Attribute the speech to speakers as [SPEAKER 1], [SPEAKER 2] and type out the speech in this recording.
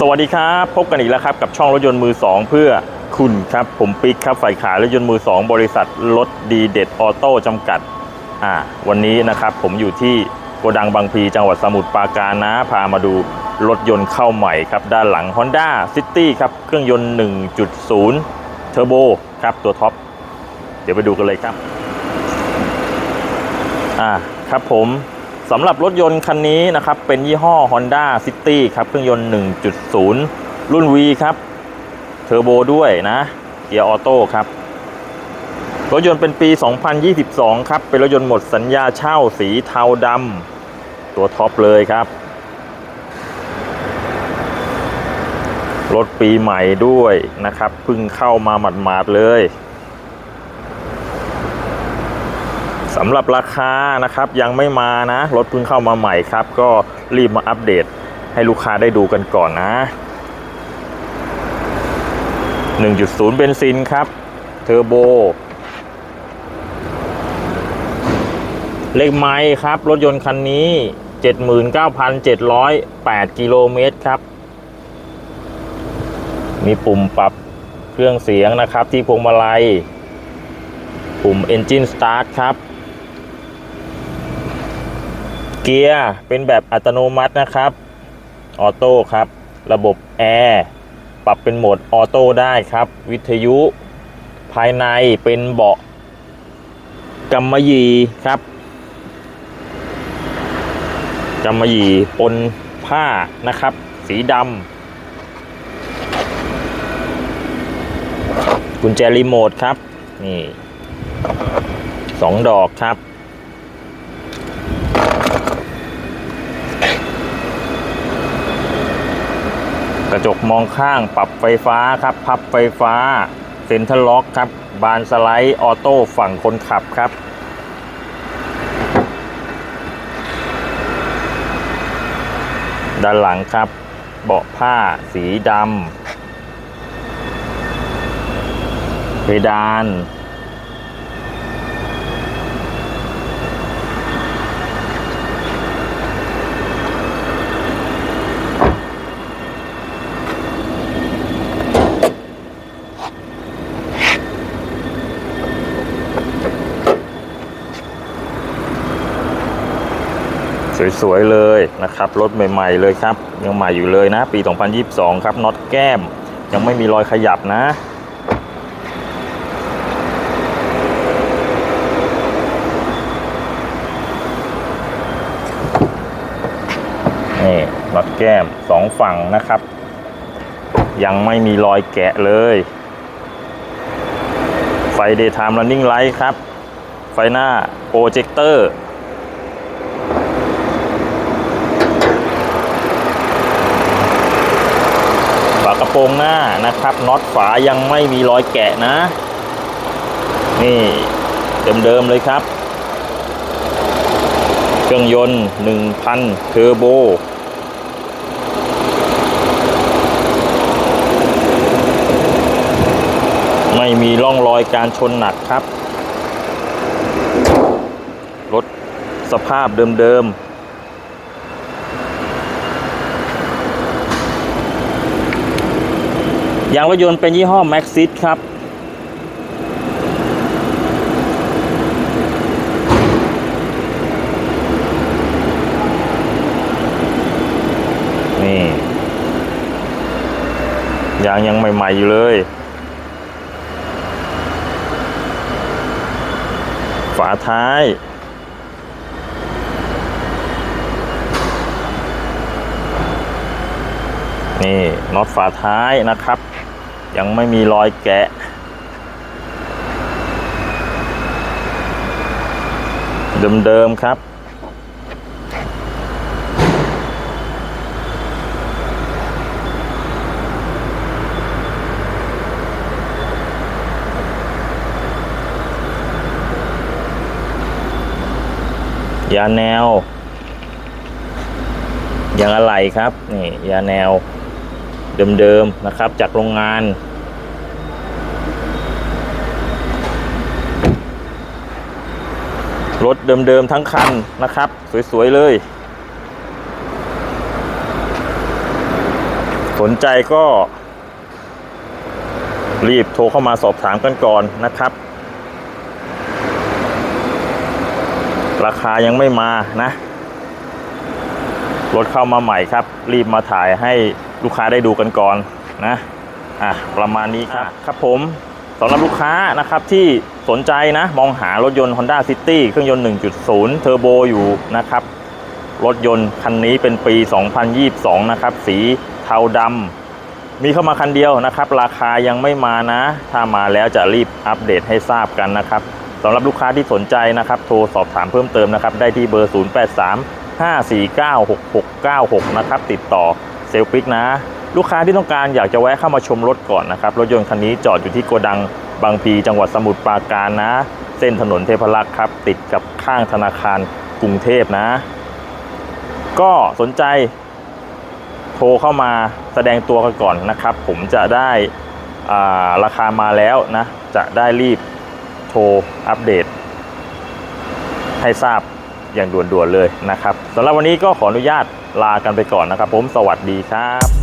[SPEAKER 1] สวัสดีครับ พบกันอีกแล้วครับ กับช่องรถยนต์มือ 2 เพื่อคุณครับ ผมปิ๊กครับฝ่ายขายรถยนต์มือ 2 บริษัทรถดีเด็ดออโต้จำกัดอ่าวันนี้นะครับผมอยู่ที่โกดังบางพลีจังหวัดสมุทรปราการนะ พามาดูรถยนต์เข้าใหม่ครับ ด้านหลัง Honda City ครับ เครื่องยนต์ 1.0 เทอร์โบครับ ตัวท็อป เดี๋ยวไปดูกันเลยครับอ่าครับผม สำหรับรถยนต์คันนี้นะครับ เป็นยี่ห้อ Honda City ครับ เครื่องยนต์ 1.0 รุ่น V ครับ เทอร์โบด้วยนะ เกียร์ออโต้ครับ รถยนต์เป็นปี 2022 ครับ เป็นรถยนต์หมดสัญญาเช่าสีเทาดำตัวท็อปเลยครับ รถปีใหม่ด้วยนะครับเพิ่งเข้ามาหมาดๆเลย สำหรับราคานะครับยังไม่มานะรถเพิ่งเข้ามาใหม่ครับ ก็รีบมาอัปเดตให้ลูกค้าได้ดูกันก่อนนะ 1.0 เบนซินครับเทอร์โบเลขไม้ครับ รถยนต์คันนี้ 79,708 กิโลเมตรครับ มีปุ่มปรับเครื่องเสียงนะครับที่พวงมาลัย ปุ่ม Engine Start ครับ เกียร์เป็นแบบอัตโนมัตินะครับ ออโต้ครับ ระบบแอร์ปรับเป็นโหมดออโต้ได้ครับ วิทยุ ภายในเป็นเบาะกำมะหยี่ครับกำมะหยี่ปนผ้านะครับ สีดำกุญแจรีโมทครับ นี่สองดอกครับ ระจกมองข้างปรับไฟฟ้าครับ พับไฟฟ้า เซ็นทรัลล็อกครับ บานสไลด์ออโต้ฝั่งคนขับครับ ด้านหลังครับ เบาะผ้าสีดำเพดาน สวยๆเลยนะครับรถใหม่ๆเลยครับ ยังใหม่อยู่เลยนะ ปี 2022 ครับน็อตแก้ม ยังไม่มีรอยขยับนะนี่น็อตแก้มสองฝั่งนะครับ ยังไม่มีรอยแกะเลย ไฟ Daytime Running Light ครับ ไฟหน้าโปรเจคเตอร์ ฝากระโปรงหน้านะครับน็อตฝายังไม่มีรอยแกะนะ นี่เดิมๆเลยครับ เครื่องยนต์ 1,000 เทอร์โบไม่มีร่องรอยการชนหนักครับ รถสภาพเดิมๆ ยางรถยนต์เป็นยี่ห้อ Maxxis ครับ นี่ ยางยังใหม่ ๆ อยู่เลย ฝาท้ายนี่น็อตฝาท้ายนะครับ ยังไม่มีรอยแกะ เดิมๆครับยาแนวยางอะไหล่ครับ นี่ ยาแนว เดิมๆนะครับจากโรงงานรถเดิมๆทั้งคันนะครับ สวย ๆ เลย สนใจก็ รีบโทรเข้ามาสอบถามกันก่อนนะครับ ราคายังไม่มานะ รถเข้ามาใหม่ครับ รีบมาถ่ายให้ ลูกค้าได้ดูกันก่อนนะอะประมาณนี้ครับครับผมสำหรับลูกค้านะครับที่สนใจนะมองหารถยนต์ Honda City เครื่องยนต์ 1.0 เทอร์โบอยู่นะครับ รถยนต์คันนี้เป็นปี 2022 นะครับ สีเทาดำมีเข้ามาคันเดียวนะครับ ราคายังไม่มานะ ถ้ามาแล้วจะรีบอัปเดตให้ทราบกันนะครับสำหรับลูกค้าที่สนใจนะครับ โทรสอบถามเพิ่มเติมนะครับ ได้ที่เบอร์ 083 549 6696 นะครับ ติดต่อเซ ลปิกนะ ลูกค้าที่ต้องการอยากจะแวะเข้ามาชมรถก่อนนะครับ รถยนต์คันนี้จอดอยู่ที่โกดังบางพีจังหวัดสมุทรปราการนะ เส้นถนนเทพรักษ์ครับ ติดกับข้างธนาคารกรุงเทพนะ ก็สนใจโทรเข้ามาแสดงตัวกันก่อนนะครับ ผมจะได้อ่าราคามาแล้วนะ จะได้รีบโทรอัปเดตให้ทราบ อย่างด่วนๆเลยนะครับสำหรับวันนี้ก็ขออนุญาตลากันไปก่อนนะครับ ผมสวัสดีครับ